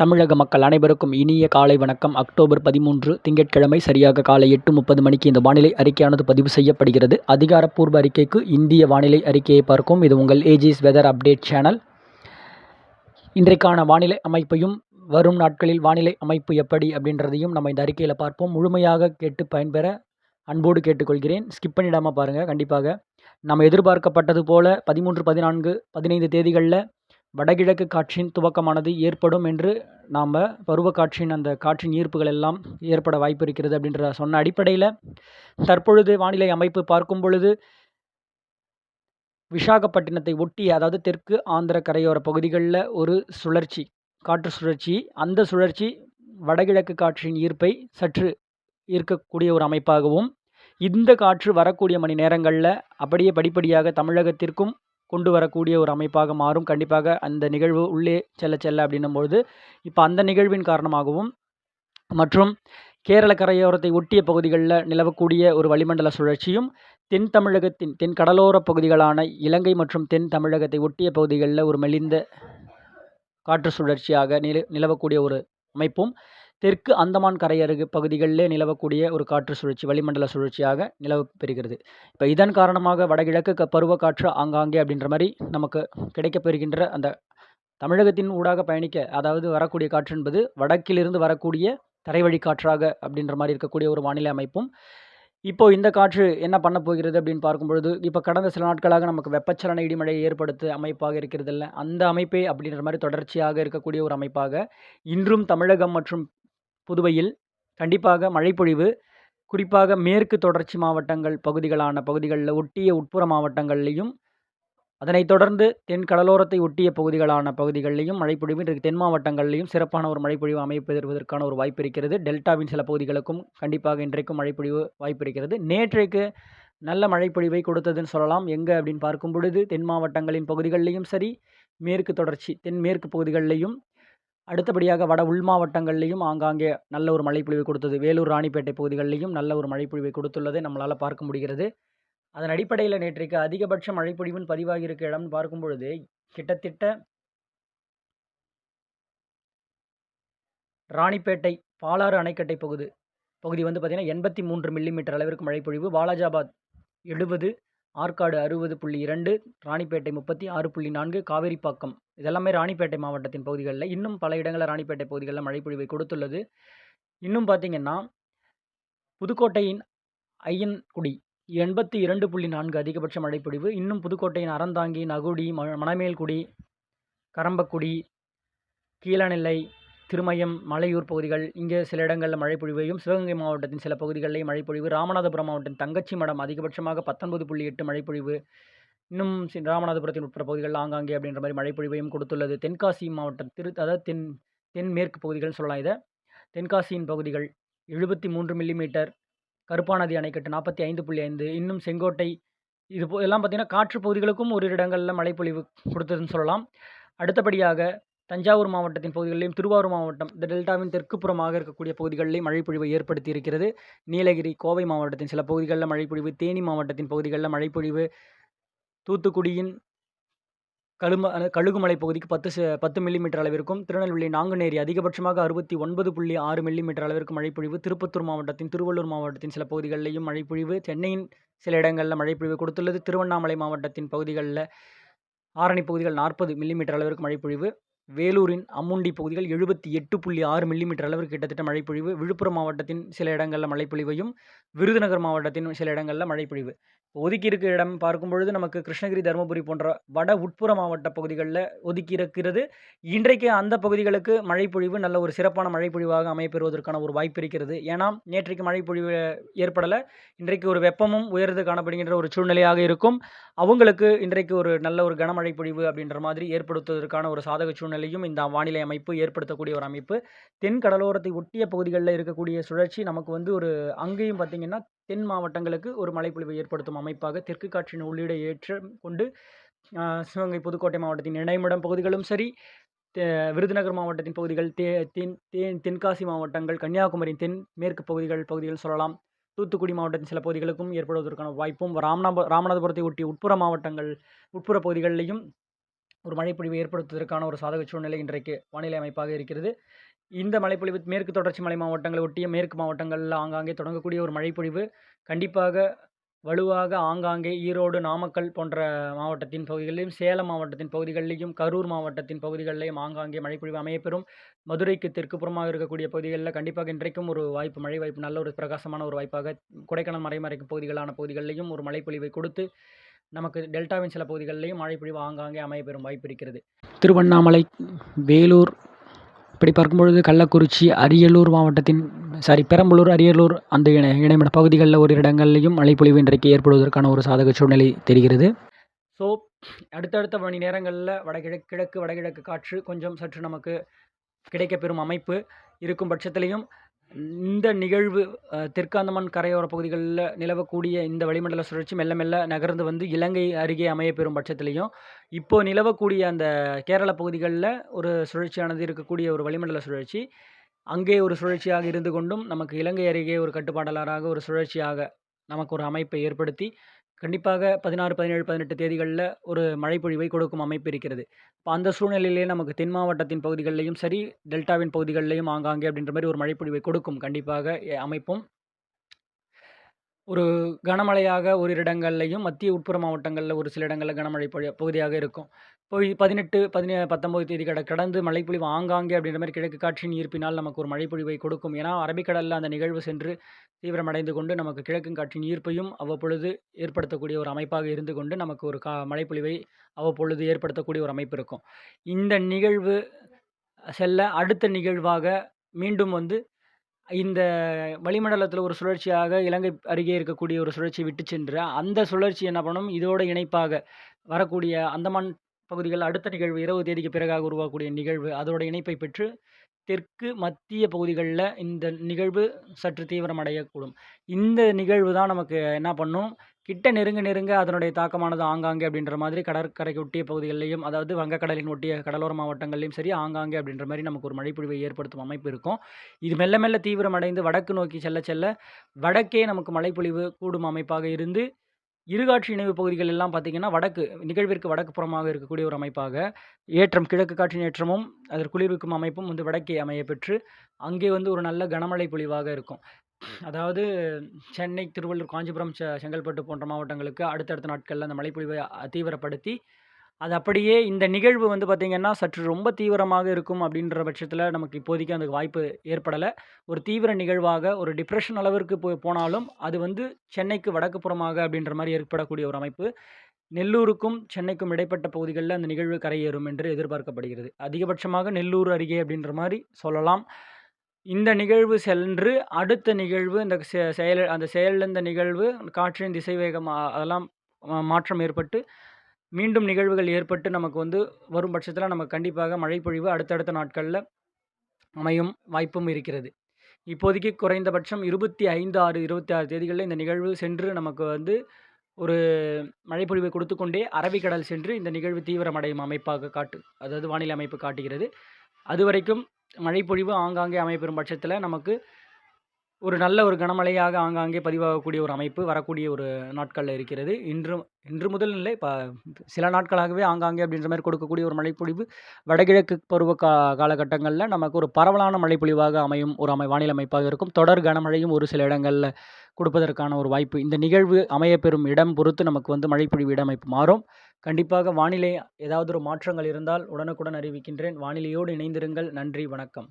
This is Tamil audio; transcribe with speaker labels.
Speaker 1: தமிழக மக்கள் அனைவருக்கும் இனிய காலை வணக்கம். அக்டோபர் பதிமூன்று திங்கட்கிழமை சரியாக காலை எட்டு முப்பது மணிக்கு இந்த வானிலை அறிக்கையானது பதிவு செய்யப்படுகிறது. அதிகாரப்பூர்வ அறிக்கைக்கு இந்திய வானிலை அறிக்கையை பார்க்கும் இது உங்கள் ஏஜிஸ் வெதர் அப்டேட் சேனல் இன்றைக்கான வானிலை அமைப்பையும் வரும் நாட்களில் வானிலை அமைப்பு எப்படி அப்படின்றதையும் நம்ம இந்த அறிக்கையில் பார்ப்போம். முழுமையாக கேட்டு பயன்பெற அன்போடு கேட்டுக்கொள்கிறேன். ஸ்கிப் பண்ணிடாமல் பாருங்கள் கண்டிப்பாக நம்ம எதிர்பார்க்கப்பட்டது போல பதிமூன்று பதினான்கு பதினைந்து தேதிகளில் வடகிழக்கு காற்றின் துவக்கமானது ஏற்படும் என்று நாம் பருவக்காற்றின் அந்த காற்றின் ஈர்ப்புகள் எல்லாம் ஏற்பட வாய்ப்பு இருக்கிறது அப்படின்ற சொன்ன அடிப்படையில் தற்பொழுது வானிலை அமைப்பு பார்க்கும் பொழுது விசாகப்பட்டினத்தை ஒட்டி அதாவது தெற்கு ஆந்திர கரையோர பகுதிகளில் ஒரு சுழற்சி காற்று சுழற்சி அந்த சுழற்சி வடகிழக்கு காற்றின் ஈர்ப்பை சற்று ஈர்க்கக்கூடிய ஒரு அமைப்பாகவும் இந்த காற்று வரக்கூடிய மணி நேரங்களில் அப்படியே படிப்படியாக தமிழகத்திற்கும் கொண்டு வரக்கூடிய ஒரு அமைப்பாக மாறும். கண்டிப்பாக அந்த நிகழ்வு உள்ளே செல்ல செல்ல அப்படின்னும்பொழுது இப்போ அந்த நிகழ்வின் காரணமாகவும் மற்றும் கேரள கரையோரத்தை ஒட்டிய பகுதிகளில் நிலவக்கூடிய ஒரு வளிமண்டல சுழற்சியும் தென் தமிழகத்தின் தென் கடலோர பகுதிகளான இலங்கை மற்றும் தென் தமிழகத்தை ஒட்டிய பகுதிகளில் ஒரு மெலிந்த காற்று சுழற்சியாக நில நிலவக்கூடிய ஒரு அமைப்பும் தெற்கு அந்தமான் கரையருகு பகுதிகளிலே நிலவக்கூடிய ஒரு காற்று சுழற்சி வளிமண்டல சுழற்சியாக நிலவு பெறுகிறது. இப்போ இதன் காரணமாக வடகிழக்கு க பருவக்காற்று ஆங்காங்கே அப்படின்ற மாதிரி நமக்கு கிடைக்கப்பெறுகின்ற அந்த தமிழகத்தின் ஊடாக பயணிக்க அதாவது வரக்கூடிய காற்று என்பது வடக்கிலிருந்து வரக்கூடிய தரைவழி காற்றாக அப்படின்ற மாதிரி இருக்கக்கூடிய ஒரு வானிலை அமைப்பும். இப்போ இந்த காற்று என்ன பண்ண போகிறது அப்படின்னு பார்க்கும்பொழுது இப்போ கடந்த சில நாட்களாக நமக்கு வெப்பச்சலன இடிமழையை ஏற்படுத்த அமைப்பாக இருக்கிறது இல்லை அந்த அமைப்பே அப்படின்ற மாதிரி தொடர்ச்சியாக இருக்கக்கூடிய ஒரு அமைப்பாக இன்றும் தமிழகம் மற்றும் புதுவையில் கண்டிப்பாக மழைப்பொழிவு குறிப்பாக மேற்கு தொடர்ச்சி மாவட்டங்கள் பகுதிகளான பகுதிகளில் ஒட்டிய உட்புற மாவட்டங்கள்லேயும் அதனைத் தொடர்ந்து தென் கடலோரத்தை ஒட்டிய பகுதிகளான பகுதிகளிலையும் மழைப்பொழிவு இன்றைக்கு தென் மாவட்டங்களிலையும் சிறப்பான ஒரு மழைப்பொழிவு அமைப்பதற்கான ஒரு வாய்ப்பு இருக்கிறது. டெல்டாவின் சில பகுதிகளுக்கும் கண்டிப்பாக இன்றைக்கும் மழைப்பொழிவு வாய்ப்பு இருக்கிறது. நேற்றைக்கு நல்ல மழைப்பொழிவை கொடுத்ததுன்னு சொல்லலாம். எங்கே அப்படின்னு பார்க்கும் பொழுது தென் மாவட்டங்களின் பகுதிகளிலையும் சரி மேற்கு தொடர்ச்சி தென் மேற்கு பகுதிகளிலையும் அடுத்தபடியாக வட உள் மாவட்டங்கள்லேயும் ஆங்காங்கே நல்ல ஒரு மழைப்பொழிவை கொடுத்தது. வேலூர் ராணிப்பேட்டை பகுதிகளிலையும் நல்ல ஒரு மழைப்பொழிவை கொடுத்துள்ளதை நம்மளால் பார்க்க முடிகிறது. அதன் அடிப்படையில் நேற்றைக்கு அதிகபட்ச மழைப்பொழிவின் பதிவாகியிருக்க இடம்னு பார்க்கும் பொழுது கிட்டத்தட்ட ராணிப்பேட்டை பாலாறு அணைக்கட்டை பகுதி பகுதி வந்து பார்த்திங்கன்னா எண்பத்தி மூன்று மில்லிமீட்டர் அளவிற்கு மழைப்பொழிவு. வாலாஜாபாத் எழுபது ஆற்காடு அறுபது புள்ளி இரண்டு ராணிப்பேட்டை முப்பத்தி ஆறு புள்ளி நான்கு காவேரிப்பாக்கம். இதெல்லாமே ராணிப்பேட்டை மாவட்டத்தின் பகுதிகளில். இன்னும் பல இடங்களில் ராணிப்பேட்டை பகுதிகளில் மழைப்பொழிவை கொடுத்துள்ளது. இன்னும் பார்த்திங்கன்னா புதுக்கோட்டையின் ஐயன்குடி எண்பத்தி இரண்டு புள்ளி நான்கு அதிகபட்ச மழைப்பொழிவு. இன்னும் புதுக்கோட்டையின் அறந்தாங்கி நகுடி ம மணமேல்குடி கரம்பக்குடி கீழநிலை திருமயம் மலையூர் பகுதிகள் இங்கே சில இடங்களில் மழைப்பொழிவையும் சிவகங்கை மாவட்டத்தின் சில பகுதிகளிலேயும் மழைப்பொழிவு ராமநாதபுரம் மாவட்டம் தங்கச்சி மடம் அதிகபட்சமாக பத்தொன்பது புள்ளி எட்டு மழைப்பொழிவு இன்னும் ராமநாதபுரத்தின் உட்புற பகுதிகள் ஆங்காங்கே அப்படின்ற மாதிரி மழைப்பொழிவையும் கொடுத்துள்ளது. தென்காசி மாவட்டம் திரு அதாவது தென் தென்மேற்கு பகுதிகள்னு சொல்லலாம் இதை. தென்காசியின் பகுதிகள் எழுபத்தி மூன்று மில்லிமீட்டர் கருப்பாநதி அணைக்கட்டு நாற்பத்தி ஐந்து புள்ளி ஐந்து இன்னும் செங்கோட்டை இது போ எல்லாம் பார்த்திங்கன்னா காற்று பகுதிகளுக்கும் ஒரு இடங்களில் மழைப்பொழிவு கொடுத்ததுன்னு சொல்லலாம். அடுத்தபடியாக தஞ்சாவூர் மாவட்டத்தின் பகுதிகளிலும் திருவாரூர் மாவட்டம் இந்த டெல்டாவின் தெற்கு புறமாக இருக்கக்கூடிய பகுதிகளிலும் மழைப்பொழிவை ஏற்படுத்தி இருக்கிறது நீலகிரி கோவை மாவட்டத்தின் சில பகுதிகளில் மழைப்பொழிவு தேனி மாவட்டத்தின் பகுதிகளில் மழைப்பொழிவு தூத்துக்குடியின் கழும கழுகுமலை பகுதிக்கு பத்து பத்து மில்லிமீட்டர் அளவிற்கும் திருநெல்வேலி நாங்குநேரி அதிகபட்சமாக அறுபத்தி ஒன்பது புள்ளி ஆறு மில்லிமீட்டர் அளவிற்கு மழைப்பொழிவு திருப்பத்தூர் மாவட்டத்தின் திருவள்ளூர் மாவட்டத்தின் சில பகுதிகளிலையும் மழைப்பொழிவு சென்னையின் சில இடங்களில் மழைப்பொழிவு கொடுத்துள்ளது. திருவண்ணாமலை மாவட்டத்தின் பகுதிகளில் ஆரணி பகுதிகள் நாற்பது மில்லிமீட்டர் அளவிற்கு மழைப்பொழிவு. வேலூரின் அம்முண்டி பகுதிகள் எழுபத்தி எட்டு புள்ளி ஆறு மில்லிமீட்டர் அளவிற்கு கிட்டத்தட்ட மழைப்பொழிவு. விழுப்புரம் மாவட்டத்தின் சில இடங்களில் மழைப்பொழிவையும் விருதுநகர் மாவட்டத்தின் சில இடங்களில் மழைப்பொழிவு. ஒதுக்கி இருக்கிற இடம் பார்க்கும் பொழுது நமக்கு கிருஷ்ணகிரி தருமபுரி போன்ற வட உட்புற மாவட்ட பகுதிகளில் ஒதுக்கி இருக்கிறது. இன்றைக்கு அந்த பகுதிகளுக்கு மழைப்பொழிவு நல்ல ஒரு சிறப்பான மழைப்பொழிவாக அமைப்பெறுவதற்கான ஒரு வாய்ப்பு இருக்கிறது. ஏன்னா நேற்றைக்கு மழைப்பொழிவு ஏற்படலை. இன்றைக்கு ஒரு வெப்பமும் உயர்ந்து காணப்படுகின்ற ஒரு சூழ்நிலையாக இருக்கும். அவங்களுக்கு இன்றைக்கு ஒரு நல்ல ஒரு கனமழை பொழிவு அப்படின்ற மாதிரி ஏற்படுத்துவதற்கான ஒரு சாதக சூழ்நிலையும் இந்த வானிலை அமைப்பு ஏற்படுத்தக்கூடிய ஒரு அமைப்பு. தென் கடலோரத்தை ஒட்டிய பகுதிகளில் இருக்கக்கூடிய சுழற்சி நமக்கு வந்து ஒரு அங்கேயும் பார்த்திங்கன்னா தென் மாவட்டங்களுக்கு ஒரு மழைப்பொழிவை ஏற்படுத்தும் அமைப்பாக தெற்கு காற்றின் உள்ளீடை ஏற்ற கொண்டு சிவகங்கை புதுக்கோட்டை மாவட்டத்தின் இணைமிடம் பகுதிகளும் சரி விருதுநகர் மாவட்டத்தின் பகுதிகள் தே தென் தென் தென்காசி மாவட்டங்கள் கன்னியாகுமரியின் தென் மேற்கு பகுதிகள் பகுதிகள் சொல்லலாம். தூத்துக்குடி மாவட்டத்தின் சில பகுதிகளுக்கும் ஏற்படுவதற்கான வாய்ப்பும் ராமநாத ராமநாதபுரத்தை ஒட்டிய உட்புற மாவட்டங்கள் உட்புற பகுதிகளிலையும் ஒரு மழைப்பொழிவை ஏற்படுத்துவதற்கான ஒரு சாதக சூழ்நிலை இன்றைக்கு வானிலை அமைப்பாக இருக்கிறது. இந்த மழைப்பொழிவு மேற்கு தொடர்ச்சி மலை மாவட்டங்களை ஒட்டிய மேற்கு மாவட்டங்களில் ஆங்காங்கே தொடங்கக்கூடிய ஒரு மழைப்பொழிவு கண்டிப்பாக வலுவாக ஆங்காங்கே ஈரோடு, நாமக்கல் போன்ற மாவட்டத்தின் பகுதிகளிலும், சேலம் மாவட்டத்தின் பகுதிகளிலும், கரூர் மாவட்டத்தின் பகுதிகளிலும் ஆங்காங்கே மழைப்பொழிவு அமையப்பெறும். மதுரைக்கு தெற்கு புறமாக இருக்கக்கூடிய பகுதிகளில் கண்டிப்பாக இன்றைக்கும் ஒரு வாய்ப்பு மழை வாய்ப்பு நல்ல ஒரு பிரகாசமான ஒரு வாய்ப்பாக கொடைக்கானல் மறைமறைக்கும் பகுதிகளான பகுதிகளிலையும் ஒரு மழைப்பொழிவை கொடுத்து நமக்கு டெல்டாவின் சில பகுதிகளிலும் மழைப்பொழிவு ஆங்காங்கே அமையப்பெறும் வாய்ப்பு இருக்கிறது. திருவண்ணாமலை, வேலூர் இப்படி பார்க்கும்பொழுது கள்ளக்குறிச்சி, அரியலூர் மாவட்டத்தின் சாரி பெரம்பலூர், அரியலூர் அந்த இணை இடைப்பட்ட பகுதிகளில் ஒரு இடங்கள்லயும் மழைப்பொழிவு இன்றைக்கு ஏற்படுவதற்கான ஒரு சாதக சூழ்நிலை தெரிகிறது. ஸோ அடுத்தடுத்த மணி நேரங்களில் வடகிழக்கு கிழக்கு, வடகிழக்கு காற்று கொஞ்சம் சற்று நமக்கு கிடைக்கப்பெறும் அமைப்பு இருக்கும் பட்சத்திலையும் இந்த நிகழ்வு தெற்காந்தமான் கரையோர பகுதிகளில் நிலவக்கூடிய இந்த வளிமண்டல சுழற்சி மெல்ல மெல்ல நகர்ந்து வந்து இலங்கை அருகே அமையப்பெறும் பட்சத்திலையும் இப்போது நிலவக்கூடிய அந்த கேரள பகுதிகளில் ஒரு சுழற்சியானது இருக்கக்கூடிய ஒரு வளிமண்டல சுழற்சி, அங்கே ஒரு சுழற்சியாக இருந்து கொண்டும் நமக்கு இலங்கை அருகே ஒரு கட்டுப்பாடலராக ஒரு சுழற்சியாக நமக்கு ஒரு அமைப்பை ஏற்படுத்தி, கண்டிப்பாக பதினாறு பதினேழு பதினெட்டு தேதிகளில் ஒரு மழைப்பொழிவை கொடுக்கும் அமைப்பு இருக்கிறது. இப்போ அந்த சூழ்நிலையிலே நமக்கு தென் மாவட்டத்தின் பகுதிகளிலையும் சரி, டெல்டாவின் பகுதிகளிலையும் ஆங்காங்கே அப்படின்ற மாதிரி ஒரு மழைப்பொழிவை கொடுக்கும் கண்டிப்பாக அமைப்பும். ஒரு கனமழையாக ஓரிரு இடங்கள்லையும் மத்திய உட்புற மாவட்டங்களில் ஒரு சில இடங்களில் கனமழை பொழிய பகுதியாக இருக்கும். இப்போ 18, பதினே 19 தேதி கட கடந்து மழைப்பொழிவு ஆங்காங்கே அப்படின்ற மாதிரி கிழக்கு காற்றின் ஈர்ப்பினால் நமக்கு ஒரு மழைப்பொழிவை கொடுக்கும். ஏன்னா, அரபிக்கடலில் அந்த நிகழ்வு சென்று தீவிரமடைந்து கொண்டு நமக்கு கிழக்கு காற்றின் ஈர்ப்பையும் அவ்வப்பொழுது ஏற்படுத்தக்கூடிய ஒரு அமைப்பாக இருந்து கொண்டு நமக்கு ஒரு கா மழைப்பொழிவை அவ்வப்பொழுது ஏற்படுத்தக்கூடிய ஒரு அமைப்பு இருக்கும். இந்த நிகழ்வு செல்ல அடுத்த நிகழ்வாக மீண்டும் வந்து இந்த வளிமண்டலத்தில் ஒரு சுழற்சியாக இலங்கை அருகே இருக்கக்கூடிய ஒரு சுழற்சி விட்டு சென்று, அந்த சுழற்சி என்ன பண்ணும், இதோட இணைப்பாக வரக்கூடிய அந்தமான் பகுதிகள் அடுத்த நிகழ்வு 20 தேதிக்கு பிறகாக உருவாகக்கூடிய நிகழ்வு, அதோட இணைப்பை பெற்று தெற்கு, மத்திய பகுதிகளில் இந்த நிகழ்வு சற்று தீவிரமடையக்கூடும். இந்த நிகழ்வு தான் நமக்கு என்ன பண்ணும், கிட்ட நெருங்க நெருங்க அதனுடைய தாக்கமானது ஆங்காங்கே அப்படின்ற மாதிரி கடற்கரைக்கு ஒட்டிய பகுதிகளிலையும் அதாவது வங்கக்கடலின் ஒட்டிய கடலோர மாவட்டங்கள்லயும் சரி, ஆங்காங்கே அப்படின்ற மாதிரி நமக்கு ஒரு மழைப்பொழிவை ஏற்படுத்தும் அமைப்பு இருக்கும். இது மெல்ல மெல்ல தீவிரமடைந்து வடக்கு நோக்கி செல்ல செல்ல, வடக்கே நமக்கு மழைப்பொழிவு கூடும் அமைப்பாக இருந்து, இருகாட்சி இணைவு பகுதிகள் எல்லாம் பார்த்தீங்கன்னா, வடக்கு நிகழ்விற்கு வடக்கு புறமாக இருக்கக்கூடிய ஒரு அமைப்பாக, ஏற்றம் கிழக்கு காற்றின் ஏற்றமும், அதில் குளிர்விக்கும் அமைப்பும் வந்து வடக்கே அமையப்பெற்று, அங்கே வந்து ஒரு நல்ல கனமழை பொழிவாக இருக்கும். அதாவது சென்னை, திருவள்ளூர், காஞ்சிபுரம், செ செங்கல்பட்டு போன்ற மாவட்டங்களுக்கு அடுத்தடுத்த நாட்களில் அந்த மழைப்பொழிவை தீவிரப்படுத்தி, அது அப்படியே இந்த நிகழ்வு வந்து பார்த்திங்கன்னா சற்று ரொம்ப தீவிரமாக இருக்கும் அப்படின்ற பட்சத்தில் நமக்கு இப்போதைக்கு அந்த வாய்ப்பு ஏற்படலை ஒரு தீவிர நிகழ்வாக ஒரு டிப்ரஷன் அளவிற்கு போ போனாலும், அது வந்து சென்னைக்கு வடக்கு புறமாக அப்படின்ற மாதிரி ஏற்படக்கூடிய ஒரு அமைப்பு. நெல்லூருக்கும், சென்னைக்கும் இடைப்பட்ட பகுதிகளில் அந்த நிகழ்வு கரையேறும் என்று எதிர்பார்க்கப்படுகிறது. அதிகபட்சமாக நெல்லூர் அருகே அப்படின்ற மாதிரி சொல்லலாம். இந்த நிகழ்வு சென்று, அடுத்த நிகழ்வு இந்த செ செயல் அந்த செயலிழந்த நிகழ்வு, காற்றின் திசைவேகம் அதெல்லாம் மாற்றம் ஏற்பட்டு, மீண்டும் நிகழ்வுகள் ஏற்பட்டு நமக்கு வந்து வரும் பட்சத்தில் நமக்கு கண்டிப்பாக மழைப்பொழிவு அடுத்தடுத்த நாட்களில் அமையும் வாய்ப்பும் இருக்கிறது. இப்போதைக்கு குறைந்தபட்சம் இருபத்தி ஐந்து ஆறு இருபத்தி ஆறு தேதிகளில் இந்த நிகழ்வு சென்று நமக்கு வந்து ஒரு மழைப்பொழிவை கொடுத்துக்கொண்டே அரபிக்கடல் சென்று இந்த நிகழ்வு தீவிரமடையும் அமைப்பாக காட்டு அதாவது வானிலை அமைப்பு காட்டுகிறது. அதுவரைக்கும் மழைப்பொழிவு ஆங்காங்கே அமைப்பெறும் பட்சத்தில் நமக்கு ஒரு நல்ல ஒரு கனமழையாக ஆங்காங்கே பதிவாகக்கூடிய ஒரு அமைப்பு வரக்கூடிய ஒரு நாட்களில் இருக்கிறது. இன்று இன்று முதல் இல்லை, ப சில நாட்களாகவே ஆங்காங்கே அப்படின்ற மாதிரி கொடுக்கக்கூடிய ஒரு மழைப்பொழிவு, வடகிழக்கு பருவ கா காலகட்டங்களில் நமக்கு ஒரு பரவலான மழைப்பொழிவாக அமையும் ஒரு அமை வானிலை அமைப்பாக இருக்கும். தொடர் கனமழையும் ஒரு சில இடங்களில் கொடுப்பதற்கான ஒரு வாய்ப்பு. இந்த நிகழ்வு அமையப்பெறும் இடம் பொறுத்து நமக்கு வந்து மழைப்பொழிவு இடமைப்பு மாறும். கண்டிப்பாக வானிலை ஏதாவது ஒரு மாற்றங்கள் இருந்தால் உடனுக்குடன் அறிவிக்கின்றேன். வானிலையோடு இணைந்திருங்கள். நன்றி, வணக்கம்.